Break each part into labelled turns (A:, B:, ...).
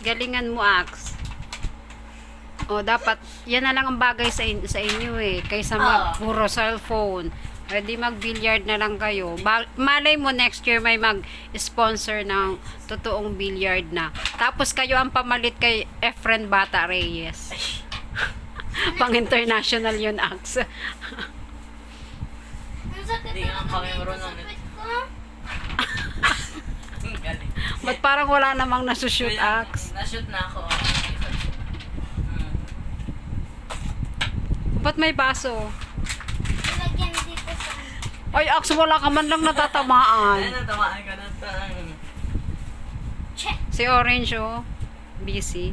A: Galingan mo, Ax. O, dapat, yan na lang ang bagay sa, in- sa inyo eh. Kaysa ah.
B: mag-
A: puro cellphone. Eh, Pwede mag-billiard na lang kayo. Ba- malay mo next year may mag-sponsor ng totoong billiard na. Tapos kayo ang pamalit kay Efren Bata Reyes. Pang international yun, Ax.
B: Hindi nga kami marunong galing.
A: Ba't parang wala namang nasushoot, Ax?
B: Na-shoot na ako. Hmm.
A: Ba't may baso?
C: Lagyan dito sa...
A: Ay, Ax, wala ka man lang
B: Ay,
A: natatamaan.
B: natamaan ka na.
A: Si Orange, oh. Busy.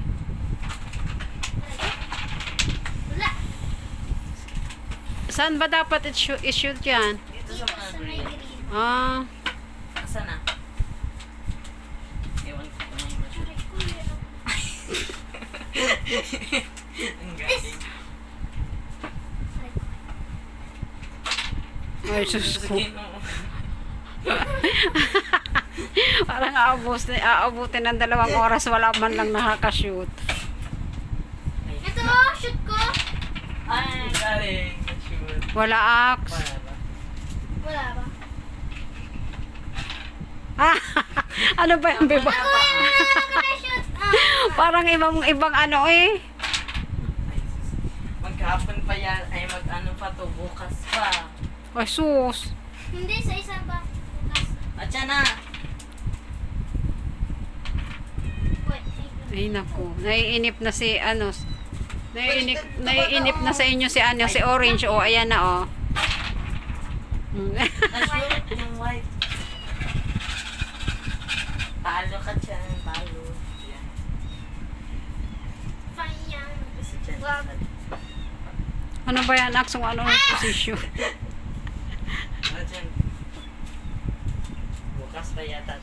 A: Saan ba dapat i-shoot, i-shoot yan?
B: Dito sa mga green.
A: Ah,
B: Asa na? Ewan ko kung may ma-shoot.
C: Aray ko, yun ang-
B: galing.
A: ay, sus ko. Parang aabutin, aabutin ng dalawang oras, wala man lang nakaka-shoot.
C: Ito, shoot ko.
B: Ay, galing.
A: Wala, Ax.
B: Wala ba?
A: Ah, ano ba yung biba?
C: Ako. Ah.
A: Parang ibang, ibang ano eh.
B: Maghapon pa yan. Ay, mag-ano pa to. Bukas pa.
A: Ay, sus.
C: Hindi, sa isa ba? Bukas.
B: At yan na.
A: Ay, naku. Naiinip na si, ano, naiinip, naiinip na sa inyo si, ano, si Orange. Oh, ayan na, oh.
B: Yung white. Palo ka dyan. Palo.
A: Ano ba yan, Ax? Kung ano yung position?
B: Ano dyan? Bukas pa yata